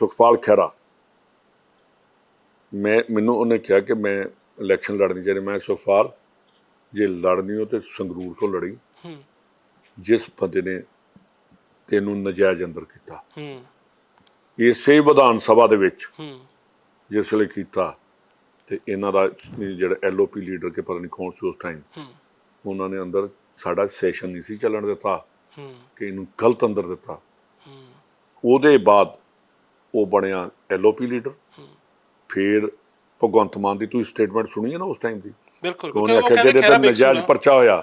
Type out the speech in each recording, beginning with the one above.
ਸੁਖਪਾਲ ਖਹਿਰਾ। ਮੈਂ ਮੈਨੂੰ ਉਹਨੇ ਕਿਹਾ ਕਿ ਮੈਂ ਇਲੈਕਸ਼ਨ ਲੜਨੀ ਚਾਹੀਦੀ। ਮੈਂ ਸੁਖਪਾਲ ਜੇ ਲੜਨੀ ਹੋ ਤੇ ਸੰਗਰੂਰ ਤੋਂ ਲੜੀ। ਹੂੰ। ਜਿਸ ਬੰਦੇ ਨੇ ਤੈਨੂੰ ਨਜਾਇਜ਼ ਅੰਦਰ ਕੀਤਾ। ਹੂੰ। ਇਸੇ ਵਿਧਾਨ ਸਭਾ ਦੇ ਵਿੱਚ ਹੂੰ। ਜਿਸ ਵੇਲੇ ਕੀਤਾ ਤੇ ਇਹਨਾਂ ਦਾ ਜਿਹੜਾ ਐਲਓਪੀ ਲੀਡਰ ਕੇ ਪਤਾ ਨਹੀਂ ਕੌਣ ਸੀ ਉਸ ਟਾਈਮ ਹੂੰ। ਉਹਨਾਂ ਨੇ ਅੰਦਰ ਸਾਡਾ ਸੈਸ਼ਨ ਨਹੀਂ ਸੀ ਚੱਲਣ ਦਿੱਤਾ ਹੂੰ। ਕਿ ਇਹਨੂੰ ਗਲਤ ਅੰਦਰ ਦਿੱਤਾ। ਉਹਦੇ ਬਾਅਦ ਉਹ ਬਣਿਆ ਐਲਓਪੀ ਲੀਡਰ ਫਿਰ ਭਗਵੰਤ ਮਾਨ ਦੀ ਤੁਸੀਂ ਸਟੇਟਮੈਂਟ ਸੁਣੀ ਹੈ ਨਾ ਉਸ ਟਾਈਮ ਦੀ? ਬਿਲਕੁਲ ਉਹਨੇ ਕਿਉਂਕਿ ਉਹ ਆਖਿਆ ਕਹਿੰਦੇ ਜਿਹੜੇ ਤੇ ਨਜਾਇਜ਼। ਪਰਚਾ ਹੋਇਆ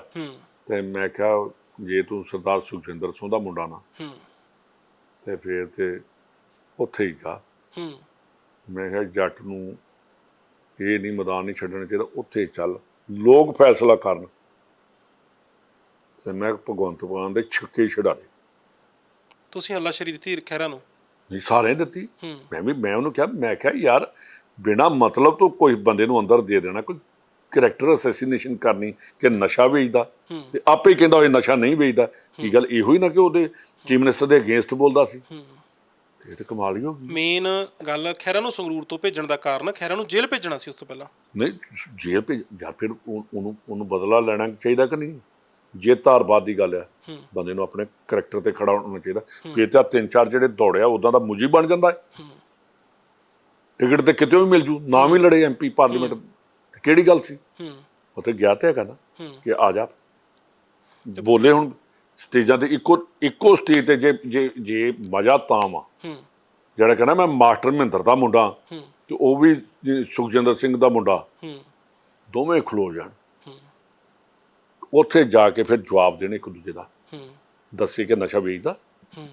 ਤੇ ਮੈਂ ਕਿਹਾ ਜੇ ਤੂੰ ਸਰਦਾਰ ਸੁਖਜਿੰਦਰ ਸਿੰਘ ਦਾ ਮੁੰਡਾ ਨਾ। ਤੇ ਫਿਰ ਤੇ ਉੱਥੇ ਹੀ ਜਾ। ਮੈਂ ਕਿਹਾ ਜੱਟ ਨੂੰ ਇਹ ਨਹੀਂ ਮੈਦਾਨ ਨਹੀਂ ਛੱਡਣਾ ਚਾਹੀਦਾ ਉੱਥੇ ਚੱਲ। ਲੋਕ ਫੈਸਲਾ ਕਰਨ। ਤੇ ਮੈਂ ਭਗਵੰਤ ਮਾਨ ਦੇ ਛੱਕੇ ਛਡਾ ਦੇ ਤੁਸੀਂ ਹੱਲਾਸ਼ੇਰੀ ਦਿੱਤੀ ਖੈਰਾ ਨੂੰ। ਨਹੀਂ ਸਾਰੇ ਦਿੱਤੀ। ਮੈਂ ਵੀ ਮੈਂ ਉਹਨੂੰ ਕਿਹਾ ਮੈਂ ਕਿਹਾ ਯਾਰ ਬਿਨਾ ਮਤਲਬ ਤੋਂ ਕੋਈ ਬੰਦੇ ਨੂੰ ਅੰਦਰ ਦੇ ਦੇਣਾ ਕੋਈ ਕਰੈਕਟਰ ਅਸੈਸੀਨੇਸ਼ਨ ਕਰਨੀ ਕਿ ਨਸ਼ਾ ਵੇਚਦਾ ਤੇ ਆਪੇ ਹੀ ਕਹਿੰਦਾ ਉਹ ਨਸ਼ਾ ਨਹੀਂ ਵੇਚਦਾ। ਕੀ ਗੱਲ ਇਹੋ ਹੀ ਨਾ ਕਿ ਉਹਦੇ ਚੀਫ ਮਿਨਿਸਟਰ ਦੇ ਅਗੇਂਸਟ ਬੋਲਦਾ ਸੀ? ਤੇ ਇਹ ਤਾਂ ਕਮਾਲ ਹੀ ਹੋ ਗਈ। ਮੇਨ ਗੱਲ ਖੈਰਾ ਨੂੰ ਸੰਗਰੂਰ ਤੋਂ ਭੇਜਣ ਦਾ ਕਾਰਨ ਖੈਰਾ ਨੂੰ ਜੇਲ੍ਹ ਭੇਜਣਾ ਸੀ ਉਸ ਤੋਂ ਪਹਿਲਾਂ। ਨਹੀਂ ਜੇਲ੍ਹ ਭੇਜ ਜਾਂ ਫਿਰ ਉਹ- ਉਹਨੂੰ ਉਹਨੂੰ ਬਦਲਾ ਲੈਣਾ ਚਾਹੀਦਾ ਕਿ ਨਹੀਂ? ਜੇ ਧਾਰਬਾਦ ਦੀ ਗੱਲ ਆ ਬੰਦੇ ਨੂੰ ਆਪਣੇ ਕਰੈਕਟਰ ਤੇ ਖੜਾ ਹੋਣਾ ਚਾਹੀਦਾ। ਫਿਰ ਤਾਂ ਤਿੰਨ ਚਾਰ ਜਿਹੜੇ ਦੌੜਿਆ ਉਦਾਂ ਦਾ ਮੁਜੀ ਬਣ ਜਾਂਦਾ ਹੈ। ਟਿਕਟ ਤੇ ਕਿਤੇ ਵੀ ਮਿਲ ਜੂ ਨਾਮ ਹੀ ਲੜੇ ਐਮਪੀ ਪਾਰਲੀਮੈਂਟ ਕਿਹੜੀ ਗੱਲ ਸੀ? ਹੂੰ। ਉੱਥੇ ਗਿਆ ਤੇ ਹੈਗਾ ਨਾ ਕਿ ਆ ਜਾ। ਬੋਲੇ ਹੁਣ ਸਟੇਜਾਂ ਤੇ ਇੱਕੋ ਇੱਕੋ ਸਟੇਜ ਤੇ ਜੇ ਜੇ ਜੇ ਮਜ਼ਾ ਤਾਂ ਵਾ। ਹੂੰ। ਜਿਹੜਾ ਕਹਿੰਦਾ ਮੈਂ ਮਾਸਟਰ ਮਹਿੰਦਰ ਦਾ ਮੁੰਡਾ ਤੇ ਉਹ ਵੀ ਸੁਖਜਿੰਦਰ ਸਿੰਘ ਦਾ ਮੁੰਡਾ ਹੂੰ। ਦੋਵੇਂ ਖਲੋ ਜਾਣ। ਉੱਥੇ ਜਾ ਕੇ ਫਿਰ ਜਵਾਬ ਦੇਣ ਇੱਕ ਦੂਜੇ ਦਾ। ਹੂੰ। ਦੱਸੇ ਕਿ ਨਸ਼ਾ ਵੇਚਦਾ। ਹੂੰ।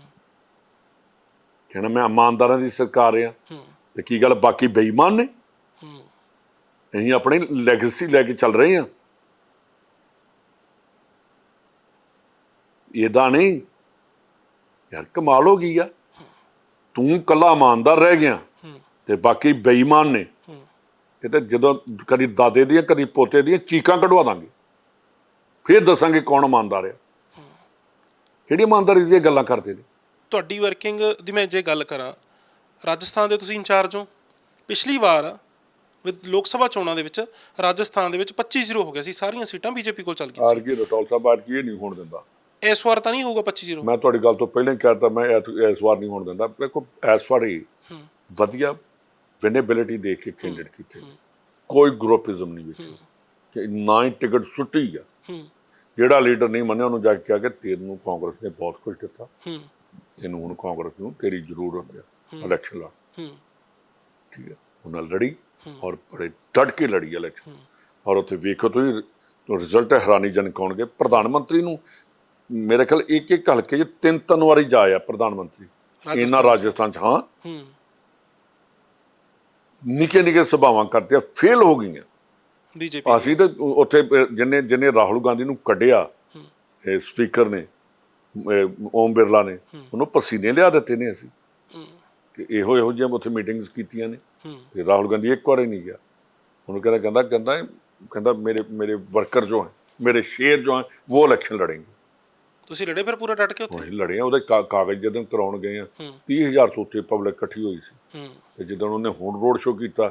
ਕਹਿਣਾ ਮੈਂ ਇਮਾਨਦਾਰਾਂ ਦੀ ਸਰਕਾਰ ਆ ਤੇ ਕੀ ਗੱਲ ਬਾਕੀ ਬੇਈਮਾਨ ਨੇ? ਹੂੰ। ਅਸੀਂ ਆਪਣੀ ਲੈਗੇਸੀ ਲੈ ਕੇ ਚੱਲ ਰਹੇ ਹਾਂ। ਇਹਦਾ ਨਹੀਂ। ਯਾਰ ਕਮਾਲ ਹੋ ਗਈ ਆ। ਤੂੰ ਕੱਲਾ ਇਮਾਨਦਾਰ ਰਹਿ ਗਿਆ। ਤੇ ਬਾਕੀ ਬੇਈਮਾਨ ਨੇ। ਇਹ ਤਾਂ ਜਦੋਂ ਕਦੀ ਦਾਦੇ ਦੀਆਂ ਕਦੀ ਪੋਤੇ ਦੀਆਂ ਚੀਕਾਂ ਕਢਵਾ ਦਾਂਗੇ। ਫਿਰ ਦੱਸਾਂਗੇ ਕੌਣ ਇਮਾਨਦਾਰ ਆ। ਕਿਹੜੀ ਇਮਾਨਦਾਰੀ ਦੀਆਂ ਗੱਲਾਂ ਕਰਦੇ ਨੇ? ਤੁਹਾਡੀ ਵਰਕਿੰਗ ਦੀ ਮੈਂ ਜੇ ਗੱਲ ਕਰਾਂ ਰਾਜਸਥਾਨ ਦੇ ਤੁਸੀਂ ਇੰਚਾਰਜ ਹੋ। ਪਿਛਲੀ ਵਾਰ ਵਿਦ ਲੋਕ ਸਭਾ ਚੋਣਾਂ ਦੇ ਵਿੱਚ ਰਾਜਸਥਾਨ ਦੇ ਵਿੱਚ 25-0 ਹੋ ਗਿਆ ਸੀ। ਸਾਰੀਆਂ ਸੀਟਾਂ ਬੀਜੇਪੀ ਕੋਲ ਚੱਲ ਗਈਆਂ ਸੀ। ਆਰਗੀ ਰਟੌਲ ਸਾਹਿਬ ਆਰਗੀ ਇਹ ਨਹੀਂ ਹੋਣ ਦਿੰਦਾ। ਇਸ ਵਾਰ ਤਾਂ ਨਹੀਂ ਹੋਊਗਾ 25-0 ਮੈਂ ਤੁਹਾਡੀ ਗੱਲ ਤੋਂ ਪਹਿਲਾਂ ਹੀ ਕਹਿਤਾ ਮੈਂ ਇਸ ਵਾਰ ਨਹੀਂ ਹੋਣ ਦਿੰਦਾ। ਦੇਖੋ ਇਸ ਵਾਰ ਹੀ ਵਧੀਆ ਵਿਨੇਬਿਲਿਟੀ ਦੇਖ ਕੇ ਕੈਂਡੀਡੇਟ ਕੀਤੇ ਕੋਈ ਗਰੁੱਪਿਜ਼ਮ ਨਹੀਂ ਵੇਖਿਆ ਕਿ ਨਾ ਹੀ ਟਿਕਟ ਸੁੱਟੀ ਆ। ਜਿਹੜਾ ਲੀਡਰ ਨਹੀਂ ਮੰਨਿਆ ਉਹਨੂੰ ਜਾ ਕੇ ਕਿਹਾ ਕਿ ਤੈਨੂੰ ਕਾਂਗਰਸ ਨੇ ਬਹੁਤ ਕੁਝ ਦਿੱਤਾ। ਤੈਨੂੰ ਹੁਣ ਕਾਂਗਰਸ ਨੂੰ ਤੇਰੀ ਜ਼ਰੂਰਤ ਹੈ। ਇਲੈਕਸ਼ਨ ਲੜ ਠੀਕ ਹੈ। ਉਹਨਾਂ ਲੜੀ ਔਰ ਬੜੇ ਡਟ ਕੇ ਲੜੀ ਇਲੈਕਸ਼ਨ ਔਰ ਉੱਥੇ ਵੇਖੋ ਤੁਸੀਂ ਰਿਜ਼ਲਟ ਹੈਰਾਨੀਜਨਕ ਆਉਣਗੇ। ਪ੍ਰਧਾਨ ਮੰਤਰੀ ਨੂੰ ਮੇਰੇ ਖਿਆਲ ਇੱਕ ਇੱਕ ਹਲਕੇ 'ਚ ਤਿੰਨ ਤਿੰਨ ਵਾਰੀ ਜਾਇਆ ਪ੍ਰਧਾਨ ਮੰਤਰੀ। ਇਹਨਾਂ ਰਾਜਸਥਾਨ 'ਚ ਹਾਂ। ਹੂੰ। ਨਿੱਕੇ ਨਿੱਕੇ ਸਭਾਵਾਂ ਕਰਦੇ ਆ ਫੇਲ ਹੋ ਗਈਆਂ। ਬੀਜੇਪੀ ਅਸੀਂ ਤਾਂ ਉੱਥੇ ਜਿੰਨੇ ਜਿੰਨੇ ਰਾਹੁਲ ਗਾਂਧੀ ਨੂੰ ਕੱਢਿਆ ਸਪੀਕਰ ਨੇ ਓਮ ਬਿਰਲਾ ਨੇ ਉਹਨੂੰ ਪਸੀਨੇ ਲਿਆ ਦਿੱਤੇ ਨੇ ਅਸੀਂ। ਕਿ ਇਹੋ ਇਹੋ ਜਿਹੀਆਂ ਉੱਥੇ ਮੀਟਿੰਗਸ ਕੀਤੀਆਂ ਨੇ। ਤੇ ਰਾਹੁਲ ਗਾਂਧੀ ਇੱਕ ਵਾਰ ਹੀ ਨਹੀਂ ਗਿਆ। ਉਹਨੂੰ ਕਹਿੰਦਾ ਕਹਿੰਦਾ ਕਹਿੰਦਾ ਕਹਿੰਦਾ ਮੇਰੇ ਮੇਰੇ ਵਰਕਰ ਜੋ ਹੈ ਮੇਰੇ ਸ਼ੇਰ ਜੋ ਹੈ ਉਹ ਇਲੈਕਸ਼ਨ ਲੜेंगे ਤੁਸੀਂ ਲੜੇ ਫਿਰ ਪੂਰਾ ਡਟ ਕੇ ਉੱਥੇ? ਲੜੇ ਆ ਉਹਦੇ ਕਾਗਜ਼ ਜਦੋਂ ਕਰਾਉਣ ਗਏ ਆ 30000 ਤੋਂ ਉੱਤੇ ਪਬਲਿਕ ਇਕੱਠੀ ਹੋਈ ਸੀ। ਤੇ ਜਦੋਂ ਉਹਨੇ ਹੁਣ ਰੋਡ ਸ਼ੋਅ ਕੀਤਾ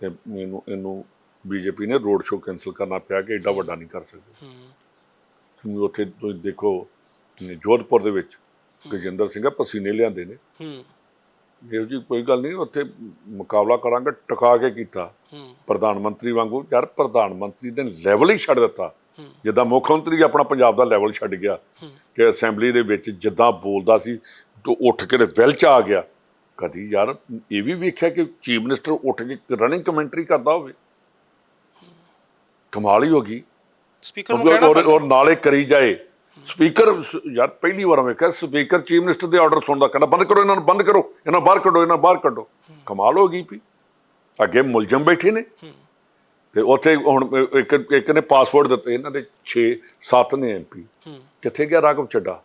ਤੇ ਮੈਨੂੰ ਇਹਨੂੰ ਬੀਜੇਪੀ ਨੇ ਰੋਡ ਸ਼ੋਅ ਕੈਨਸਲ ਕਰਨਾ ਪਿਆ ਕਿ ਐਡਾ ਵੱਡਾ ਨਹੀਂ ਕਰ ਸਕਦੇ। ਤੁਸੀਂ ਉੱਥੇ ਤੁਸੀਂ ਦੇਖੋ ਜੋਧਪੁਰ ਦੇ ਵਿੱਚ ਗਜਿੰਦਰ ਸਿੰਘ ਪਸੀਨੇ ਲਿਆਂਦੇ ਨੇ। ਹੂੰ। ਇਹੋ ਜੀ ਕੋਈ ਗੱਲ ਨਹੀਂ ਉੱਥੇ ਮੁਕਾਬਲਾ ਕਰਾਂਗੇ ਟਿਕਾ ਕੇ ਕੀਤਾ। ਹੂੰ। ਪ੍ਰਧਾਨ ਮੰਤਰੀ ਵਾਂਗੂ ਯਾਰ ਪ੍ਰਧਾਨ ਮੰਤਰੀ ਨੇ ਲੈਵਲ ਹੀ ਛੱਡ ਦਿੱਤਾ। ਜਿੱਦਾਂ ਮੁੱਖ ਮੰਤਰੀ ਆਪਣਾ ਪੰਜਾਬ ਦਾ ਲੈਵਲ ਛੱਡ ਗਿਆ। ਕਿ ਅਸੈਂਬਲੀ ਦੇ ਵਿੱਚ ਜਿੱਦਾਂ ਬੋਲਦਾ ਸੀ ਤੋਂ ਉੱਠ ਕੇ ਵੈਲ ਚ ਆ ਗਿਆ। ਕਦੀ ਯਾਰ ਇਹ ਵੀ ਵੇਖਿਆ ਕਿ ਚੀਫ ਮਿਨਿਸਟਰ ਉੱਠ ਕੇ ਰਨਿੰਗ ਕਮੈਂਟਰੀ ਕਰਦਾ ਹੋਵੇ। ਕਮਾਲ ਹੀ ਹੋ ਗਈ। ਸਪੀਕਰ ਨੂੰ ਕਹਿਣਾ ਔਰ। ਔਰ ਨਾਲੇ ਕਰੀ ਜਾਏ। ਸਪੀਕਰ ਯਾਰ ਪਹਿਲੀ ਵਾਰ ਵੇਖਿਆ ਸਪੀਕਰ ਚੀਫ ਮਿਨਿਸਟਰ ਦੇ ਆਰਡਰ ਸੁਣਦਾ ਕਹਿੰਦਾ ਬੰਦ ਕਰੋ ਇਹਨਾਂ ਨੂੰ ਬੰਦ ਕਰੋ। ਇਹਨਾਂ ਬਾਹਰ ਕੱਢੋ ਇਹਨਾਂ ਬਾਹਰ ਕੱਢੋ। ਕਮਾਲ ਹੋ ਗਈ ਵੀ। ਅੱਗੇ ਮੁਲਜ਼ਮ ਬੈਠੇ ਨੇ। ਤੇ ਉੱਥੇ ਹੁਣ ਇੱਕ ਇੱਕ ਨੇ ਪਾਸਵਰਡ ਦਿੱਤੇ ਇਹਨਾਂ ਦੇ 6 7 ਨੇ ਐਮਪੀ ਕਿੱਥੇ ਗਿਆ ਰਾਘਵ ਚੱਡਾ?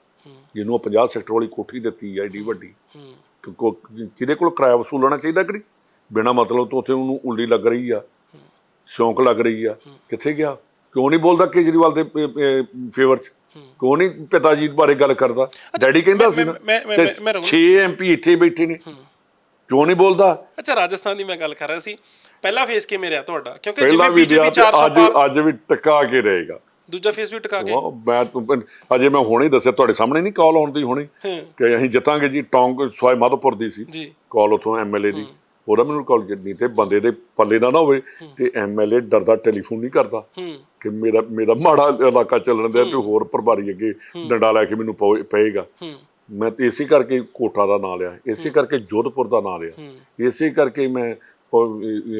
ਜਿਹਨੂੰ ਉਹ 50 ਸੈਕਟਰ ਵਾਲੀ ਕੋਠੀ ਦਿੱਤੀ ਹੈ ਏਡੀ ਵੱਡੀ ਕਿਹਦੇ ਕੋਲ ਕਿਰਾਇਆ ਵਸੂਲਣਾ ਚਾਹੀਦਾ ਕਿ ਨਹੀਂ? ਬਿਨਾ ਮਤਲਬ ਤੋਂ ਉੱਥੇ ਉਹਨੂੰ ਉਲਟੀ ਲੱਗ ਰਹੀ ਆ। ਸ਼ੌਂਕ ਲੱਗ ਰਹੀ ਆ। ਕਿੱਥੇ ਗਿਆ? ਕਿਉਂ ਨਹੀਂ ਬੋਲਦਾ ਕੇਜਰੀਵਾਲ ਦੇ ਫੇਵਰ ਚ? ਕਿਉਂ ਨਹੀਂ ਪਿਤਾ ਜੀ ਬਾਰੇ ਗੱਲ ਕਰਦਾ? ਡੈਡੀ ਕਹਿੰਦਾ ਸੀ ਨਾ ਮੈਂ- ਮੈਂ- ਤੇ ਮੈਂ- ਮੈਂ ਰਘੂ- 6 ਐਮਪੀ ਇੱਥੇ ਬੈਠੇ ਨੇ। ਕਿਉਂ ਨਹੀਂ ਬੋਲਦਾ? ਅੱਛਾ ਰਾਜਸਥਾਨ ਦੀ ਮੈਂ ਗੱਲ ਕਰ ਰਿਹਾ ਸੀ। ਪਹਿਲਾ ਫੇਸ ਕਿਵੇਂ ਰਿਹਾ ਤੁਹਾਡਾ? ਕਿਉਂਕਿ ਜਿਵੇਂ ਬੀਜੇਪੀ ਦਿਆ 400 ਅੱਜ ਅੱਜ ਵੀ ਟਿਕਾ ਕੇ ਰਹੇਗਾ। ਦੂਜਾ ਫੇਸ ਵੀ ਟਿਕਾ ਕੇ? ਉਹ ਮੈਂ ਅਜੇ ਮੈਂ ਹੁਣੇ ਦੱਸਿਆ ਤੁਹਾਡੇ ਸਾਹਮਣੇ ਨਹੀਂ ਕਾਲ ਆਉਣ ਦੀ ਹੁਣੇ। ਕਿ ਅਸੀਂ ਜਿੱਤਾਂਗੇ ਜੀ ਟੌਂਗ ਸਵਾਈ ਮਾਧੋਪੁਰ ਦੀ ਸੀ। ਜੀ। ਕਾਲ ਉਥੋਂ ਐਮਐਲਏ ਦੀ। ਉਹਦਾ ਮੈਨੂੰ ਕਾਲ ਨਹੀਂ ਤੇ ਬੰਦੇ ਦੇ ਪੱਲੇ ਨਾ ਨਾ ਹੋਵੇ ਤੇ ਐਮਐਲਏ ਡਰਦਾ ਟੈਲੀਫੋਨ ਨਹੀਂ ਕਰਦਾ ਕਿ ਮੇਰਾ ਮੇਰਾ ਮਾੜਾ ਇਲਾਕਾ ਚੱਲਣ ਦਿਆ ਤੇ ਹੋਰ ਪ੍ਰਭਾਰੀ ਅੱਗੇ ਡੰਡਾ ਲੈ ਕੇ ਮੈਨੂੰ ਪਏਗਾ। ਮੈਂ ਤੇ ਇਸੇ ਕਰਕੇ ਕੋਟਾ ਦਾ ਨਾਂ ਲਿਆ ਇਸੇ ਕਰਕੇ ਜੋਧਪੁਰ ਦਾ ਨਾਂ ਲਿਆ। ਇਸੇ ਕਰਕੇ ਮੈਂ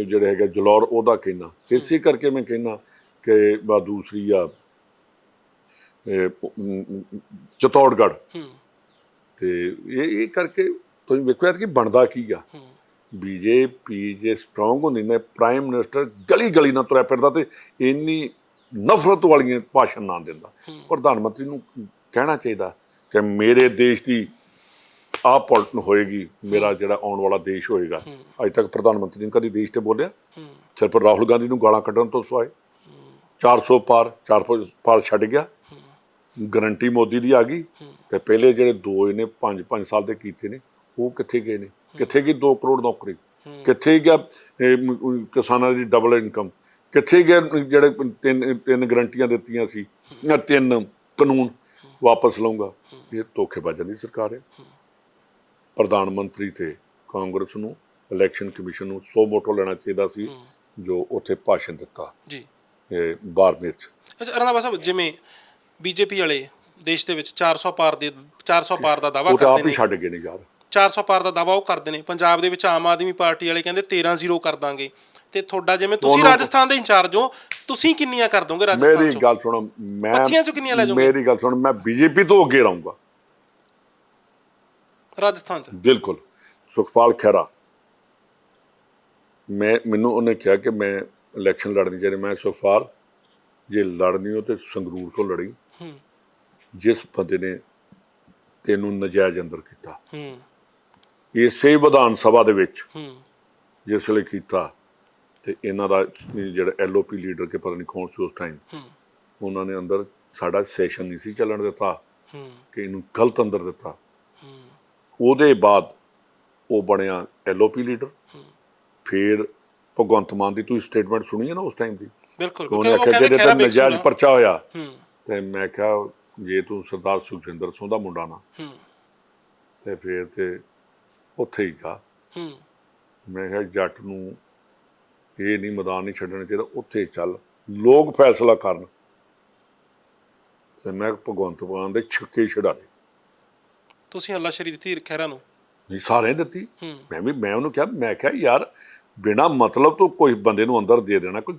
ਜਿਹੜੇ ਹੈਗਾ ਜਲੌਰ ਉਹਦਾ ਕਹਿਣਾ ਇਸੇ ਕਰਕੇ ਮੈਂ ਕਹਿਣਾ ਕਿ ਬਾ ਦੂਸਰੀ ਆ ਹੂੰ। ਤੇ ਇਹ ਇਹ ਕਰਕੇ ਤੁਸੀਂ ਵੇਖੋ ਕਿ ਬਣਦਾ ਕੀ ਆ। ਬੀਜੇਪੀ ਜੇ ਸਟਰੋਂਗ ਹੁੰਦੀ ਨੇ ਪ੍ਰਾਈਮ ਮਿਨਿਸਟਰ ਗਲੀ ਗਲੀ ਨਾਲ ਤੁਰਿਆ ਫਿਰਦਾ ਤੇ ਇੰਨੀ ਨਫ਼ਰਤ ਵਾਲੀਆਂ ਭਾਸ਼ਣ ਨਾ ਦਿੰਦਾ। ਪ੍ਰਧਾਨ ਮੰਤਰੀ ਨੂੰ ਕਹਿਣਾ ਚਾਹੀਦਾ ਕਿ ਮੇਰੇ ਦੇਸ਼ ਦੀ ਆਹ ਪਲਟਨ ਹੋਏਗੀ ਮੇਰਾ ਜਿਹੜਾ ਆਉਣ ਵਾਲਾ ਦੇਸ਼ ਹੋਏਗਾ। ਅੱਜ ਤੱਕ ਪ੍ਰਧਾਨ ਮੰਤਰੀ ਨੇ ਕਦੀ ਦੇਸ਼ ਤੇ ਬੋਲਿਆ? ਸਿਰਫ ਰਾਹੁਲ ਗਾਂਧੀ ਨੂੰ ਗਾਲਾਂ ਕੱਢਣ ਤੋਂ ਸਿਵਾਏ। 400 ਪਾਰ 400 ਪਾਰ ਛੱਡ ਗਿਆ। ਗਰੰਟੀ ਮੋਦੀ ਦੀ ਆ ਗਈ। ਤੇ ਪਹਿਲੇ ਜਿਹੜੇ ਦੋ ਇਹਨੇ 5 5 ਸਾਲ ਦੇ ਕੀਤੇ ਨੇ ਉਹ ਕਿੱਥੇ ਗਏ ਨੇ? ਕਿੱਥੇ ਗਈ 2 ਕਰੋੜ ਨੌਕਰੀ? ਕਿੱਥੇ ਗਿਆ ਕਿਸਾਨਾਂ ਦੀ ਡਬਲ ਇਨਕਮ ਕਿੱਥੇ ਗਏ ਜਿਹੜੇ ਤਿੰਨ ਤਿੰਨ ਗਰੰਟੀਆਂ ਦਿੱਤੀਆਂ ਸੀ? ਤਿੰਨ ਕਾਨੂੰਨ ਵਾਪਸ ਲਵਾਂਗਾ ਇਹ ਧੋਖੇਬਾਜ਼ਾਂ ਦੀ ਸਰਕਾਰ ਹੈ। ਪ੍ਰਧਾਨ ਮੰਤਰੀ ਤੇ ਕਾਂਗਰਸ ਨੂੰ ਇਲੈਕਸ਼ਨ ਕਮਿਸ਼ਨ ਨੂੰ ਸੋ ਮੋਟੋ ਲੈਣਾ ਚਾਹੀਦਾ ਸੀ ਜੋ ਉੱਥੇ ਭਾਸ਼ਣ ਦਿੱਤਾ। ਜੀ। ਇਹ ਬਾਰਮੇਰ ਚ। ਅੱਛਾ ਰੰਦਾਵਾ ਸਾਹਿਬ ਜਿਵੇਂ ਬੀਜੇਪੀ ਵਾਲੇ ਦੇਸ਼ ਦੇ ਵਿੱਚ 400 ਪਾਰ ਦੇ 400 ਪਾਰ ਦਾ ਦਾਵਾ ਉਹ ਤਾਂ ਕਰਦੇ ਆਪ ਹੀ ਨੇ। ਛੱਡ ਗਏ ਨੇ ਯਾਰ। 400 ਪਾਰ ਦਾ ਦਾਵਾ ਉਹ ਕਰਦੇ ਨੇ। ਪੰਜਾਬ ਦੇ ਵਿੱਚ ਆਮ ਆਦਮੀ ਪਾਰਟੀ ਵਾਲੇ ਕਹਿੰਦੇ 13 ਜ਼ੀਰੋ ਕਰ ਦਾਂਗੇ। ਤੇ ਤੁਹਾਡਾ ਜਿਵੇਂ ਤੁਸੀਂ ਰਾਜਸਥਾਨ ਦੇ ਇੰਚਾਰਜ ਹੋ ਤੁਸੀਂ ਕਿੰਨੀਆਂ ਕਰ ਦੋਗੇ ਰਾਜਸਥਾਨ ਮੇਰੀ ਚੋਂ? ਗੱਲ ਸੁਣੋ ਮੈਂ ਪੱਚੀਆਂ ਚੋਂ ਕਿੰਨੀਆਂ ਲੈ ਜਾਓਗੇ? ਮੇਰੀ ਗੱਲ ਸੁਣ ਮੈਂ ਬੀਜੇਪੀ ਤੋਂ ਅੱਗੇ ਰਹੂੰਗਾ। ਰਾਜਸਥਾਨ ਚ? ਬਿਲਕੁਲ। ਸੁਖਪਾਲ ਖਹਿਰਾ। ਮੈਂ ਮੈਨੂੰ ਉਹਨੇ ਕਿਹਾ ਕਿ ਮੈਂ ਇਲੈਕਸ਼ਨ ਲੜਨੀ ਚਾਹੀਦੀ ਮੈਂ ਸੁਖਪਾਲ ਜੇ ਲੜਨੀ ਹੋ ਤੇ ਸੰਗਰੂਰ ਤੋਂ ਲੜੀ। ਹੂੰ। ਜਿਸ ਬੰਦੇ ਨੇ ਤੈਨੂੰ ਨਜਾਇਜ਼ ਅੰਦਰ ਕੀਤਾ। ਹੂੰ। ਇਸੇ ਵਿਧਾਨ ਸਭਾ ਦੇ ਵਿੱਚ ਹੂੰ। ਜਿਸ ਵੇਲੇ ਕੀਤਾ ਤੇ ਇਹਨਾਂ ਦਾ ਜਿਹੜਾ ਐਲਓਪੀ ਲੀਡਰ ਕੇ ਪਤਾ ਨਹੀਂ ਕੌਣ ਸੀ ਉਸ ਟਾਈਮ ਹੂੰ। ਉਹਨਾਂ ਨੇ ਅੰਦਰ ਸਾਡਾ ਸੈਸ਼ਨ ਨਹੀਂ ਸੀ ਚੱਲਣ ਦਿੱਤਾ ਹੂੰ। ਕਿ ਇਹਨੂੰ ਗਲਤ ਅੰਦਰ ਦਿੱਤਾ। ਉਹਦੇ ਬਾਅਦ ਉਹ ਬਣਿਆ ਐਲਓਪੀ ਲੀਡਰ ਫਿਰ ਭਗਵੰਤ ਮਾਨ ਦੀ ਤੁਸੀਂ ਸਟੇਟਮੈਂਟ ਸੁਣੀ ਹੈ ਨਾ ਉਸ ਟਾਈਮ ਦੀ? ਬਿਲਕੁਲ ਉਹਨੇ ਆਖਿਆ ਖੈਰਾ ਤੇ ਨਜਾਇਜ਼ ਪਰਚਾ ਹੋਇਆ ਹੂੰ। ਤੇ ਮੈਂ ਕਿਹਾ ਜੇ ਤੂੰ ਸਰਦਾਰ ਸੁਖਜਿੰਦਰ ਸਿੰਘ ਦਾ ਮੁੰਡਾ ਨਾ ਹੂੰ। ਤੇ ਫਿਰ ਤੇ ਉੱਥੇ ਹੀ ਜਾ। ਹੂੰ। ਮੈਂ ਕਿਹਾ ਜੱਟ ਨੂੰ ਇਹ ਨਹੀਂ ਮੈਦਾਨ ਨਹੀਂ ਛੱਡਣਾ ਚਾਹੀਦਾ ਉੱਥੇ ਚੱਲ। ਲੋਕ ਫੈਸਲਾ ਕਰਨ। ਤੇ ਮੈਂ ਭਗਵੰਤ ਮਾਨ ਦੇ ਛੱਕੇ ਛਡਾ ਦੇ ਤੁਸੀਂ ਹੱਲਾਸ਼ੇਰੀ ਦਿੱਤੀ ਖੈਰਾ ਨੂੰ? ਨਹੀਂ ਸਾਰੇ ਦਿੱਤੀ। ਮੈਂ ਵੀ ਮੈਂ ਉਹਨੂੰ ਕਿਹਾ ਮੈਂ ਕਿਹਾ ਯਾਰ ਬਿਨਾ ਮਤਲਬ ਤੋਂ ਕੋਈ ਬੰਦੇ ਨੂੰ ਅੰਦਰ ਦੇ ਦੇਣਾ ਕੋਈ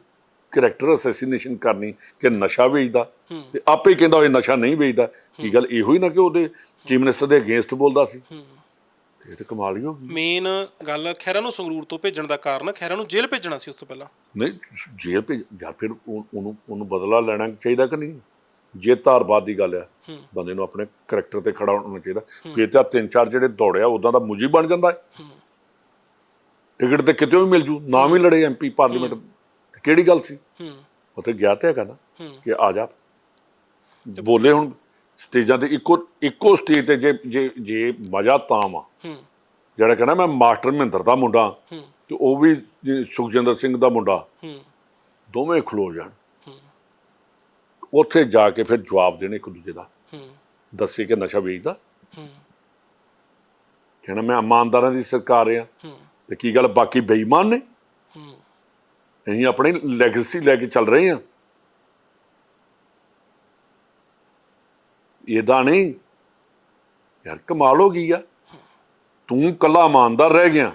ਕਰੈਕਟਰ ਅਸੈਸੀਨੇਸ਼ਨ ਕਰਨੀ ਕਿ ਨਸ਼ਾ ਵੇਚਦਾ ਤੇ ਆਪੇ ਕਹਿੰਦਾ ਉਹ ਨਸ਼ਾ ਨਹੀਂ ਵੇਚਦਾ। ਕੀ ਗੱਲ ਇਹੋ ਹੀ ਨਾ ਕਿ ਉਹਦੇ ਚੀਫ ਮਿਨਿਸਟਰ ਦੇ ਅਗੇਂਸਟ ਬੋਲਦਾ ਸੀ। ਇਹ ਤਾਂ ਕਮਾਲ ਹੀ ਹੋ ਗਈ। ਮੇਨ ਗੱਲ ਖੈਰਾ ਨੂੰ ਸੰਗਰੂਰ ਤੋਂ ਭੇਜਣ ਦਾ ਕਾਰਨ ਖੈਰਾ ਨੂੰ ਜੇਲ੍ਹ ਭੇਜਣਾ ਸੀ ਉਸ ਤੋਂ ਪਹਿਲਾਂ। ਨਹੀਂ ਜੇਲ੍ਹ ਭੇਜ ਜਾਂ ਫਿਰ ਉਹ- ਉਹਨੂੰ ਉਹਨੂੰ ਬਦਲਾ ਲੈਣਾ ਚਾਹੀਦਾ ਕਿ ਨਹੀਂ? ਜੇ ਧਾਰਬਾਦ ਦੀ ਗੱਲ ਆ ਬੰਦੇ ਨੂੰ ਆਪਣੇ ਕਰੈਕਟਰ ਤੇ ਖੜਾ ਹੋਣਾ ਚਾਹੀਦਾ। ਫਿਰ ਤਾਂ ਤਿੰਨ ਚਾਰ ਜਿਹੜੇ ਦੌੜਿਆ ਉਦਾਂ ਦਾ ਮੁਜੀ ਬਣ ਜਾਂਦਾ ਹੈ। ਟਿਕਟ ਤੇ ਕਿਤੇ ਵੀ ਮਿਲ ਜੂ ਨਾ ਵੀ ਲੜੇ ਐਮਪੀ ਪਾਰਲੀਮੈਂਟ ਕਿਹੜੀ ਗੱਲ ਸੀ? ਹੂੰ। ਉੱਥੇ ਗਿਆ ਤੇ ਹੈਗਾ ਨਾ ਕਿ ਆ ਜਾ। ਬੋਲੇ ਹੁਣ। ਸਟੇਜਾਂ ਤੇ ਇੱਕੋ ਇੱਕੋ ਸਟੇਜ ਤੇ ਜੇ ਜੇ ਜੇ ਮਜ਼ਾ ਤਾਂ ਆ ਜਿਹੜਾ ਕਹਿੰਦਾ ਮੈਂ ਮਾਸਟਰ ਮਹਿੰਦਰ ਦਾ ਮੁੰਡਾ ਤੇ ਉਹ ਵੀ ਸੁਖਜਿੰਦਰ ਸਿੰਘ ਦਾ ਮੁੰਡਾ ਦੋਵੇਂ ਖਲੋ ਜਾਣ। ਉੱਥੇ ਜਾ ਕੇ ਫਿਰ ਜਵਾਬ ਦੇਣੇ ਇੱਕ ਦੂਜੇ ਦਾ। ਦੱਸੇ ਕਿ ਨਸ਼ਾ ਵੇਚਦਾ। ਹੂੰ। ਕਹਿਣਾ ਮੈਂ ਇਮਾਨਦਾਰਾਂ ਦੀ ਸਰਕਾਰ ਆ ਤੇ ਕੀ ਗੱਲ ਬਾਕੀ ਬੇਈਮਾਨ ਨੇ? ਅਸੀਂ ਆਪਣੀ ਲੈਗੇਸੀ ਲੈ ਕੇ ਚੱਲ ਰਹੇ ਆ ਇਹਦਾ ਨਹੀਂ। ਯਾਰ ਕਮਾਲ ਹੋ ਗਈ ਆ। ਤੂੰ ਕੱਲਾ ਇਮਾਨਦਾਰ ਰਹਿ ਗਿਆ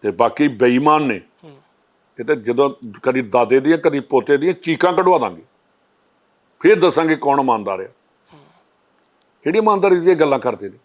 ਤੇ ਬਾਕੀ ਬੇਈਮਾਨ ਨੇ। ਹੂੰ ਇਹ ਤਾਂ ਜਦੋਂ ਕਦੀ ਦਾਦੇ ਦੀਆਂ, ਕਦੀ ਪੋਤੇ ਦੀਆਂ ਚੀਕਾਂ ਕਢਵਾ ਦਾਂਗੇ। ਫਿਰ ਦੱਸਾਂਗੇ ਕੌਣ ਇਮਾਨਦਾਰ ਆ। ਕਿਹੜੀ ਇਮਾਨਦਾਰੀ ਦੀਆਂ ਗੱਲਾਂ ਕਰਦੇ ਨੇ?